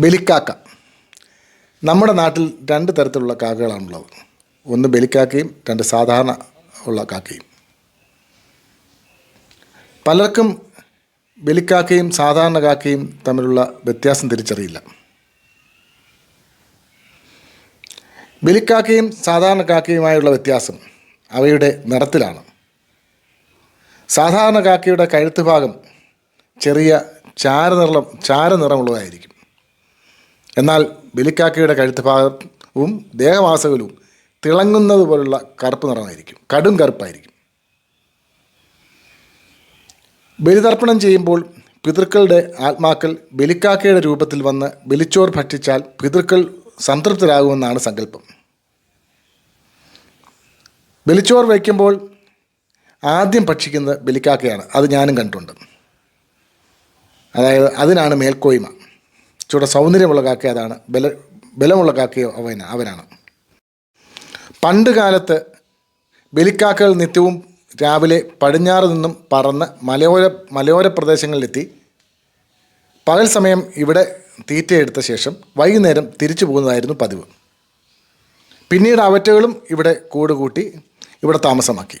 ബലിക്കാക്ക. നമ്മുടെ നാട്ടിൽ രണ്ട് തരത്തിലുള്ള കാക്കകളാണുള്ളത്. ഒന്ന് ബലിക്കാക്കയും രണ്ട് സാധാരണ ഉള്ള കാക്കയും. പലർക്കും ബലിക്കാക്കയും സാധാരണ കാക്കയും തമ്മിലുള്ള വ്യത്യാസം തിരിച്ചറിയില്ല. ബലിക്കാക്കയും സാധാരണ കാക്കയുമായുള്ള വ്യത്യാസം അവയുടെ നിറത്തിലാണ്. സാധാരണ കാക്കയുടെ കഴുത്ത് ഭാഗം ചെറിയ ചാരനിറം ചാരനിറമുള്ളതായിരിക്കും എന്നാൽ ബലിക്കാക്കയുടെ കഴുത്ത് ഭാഗവും ദേഹവാസകലും തിളങ്ങുന്നത് പോലുള്ള കറുപ്പ് നിറമായിരിക്കും. കടും കറുപ്പായിരിക്കും. ബലിതർപ്പണം ചെയ്യുമ്പോൾ പിതൃക്കളുടെ ആത്മാക്കൾ ബലിക്കാക്കയുടെ രൂപത്തിൽ വന്ന് ബലിച്ചോർ ഭക്ഷിച്ചാൽ പിതൃക്കൾ സംതൃപ്തരാകുമെന്നാണ് സങ്കല്പം. ബലിച്ചോർ വയ്ക്കുമ്പോൾ ആദ്യം ഭക്ഷിക്കുന്നത് ബലിക്കാക്കയാണ്. അത് ഞാനും കണ്ടിട്ടുണ്ട്. അതായത് അതിനാണ് മേൽക്കോയ്മ. ചൂടെ സൗന്ദര്യമുള്ള കാക്ക അതാണ് ബല ബലമുള്ള കാക്കയോ അവന അവനാണ്. പണ്ട് കാലത്ത് ബലിക്കാക്കകൾ നിത്യവും രാവിലെ പടിഞ്ഞാറ് നിന്നും പറന്ന് മലയോര മലയോര പ്രദേശങ്ങളിലെത്തി. പകൽ സമയം ഇവിടെ തീറ്റയെടുത്ത ശേഷം വൈകുന്നേരം തിരിച്ചു പോകുന്നതായിരുന്നു പതിവ്. പിന്നീട് അവറ്റകളും ഇവിടെ കൂടുകൂട്ടി ഇവിടെ താമസമാക്കി.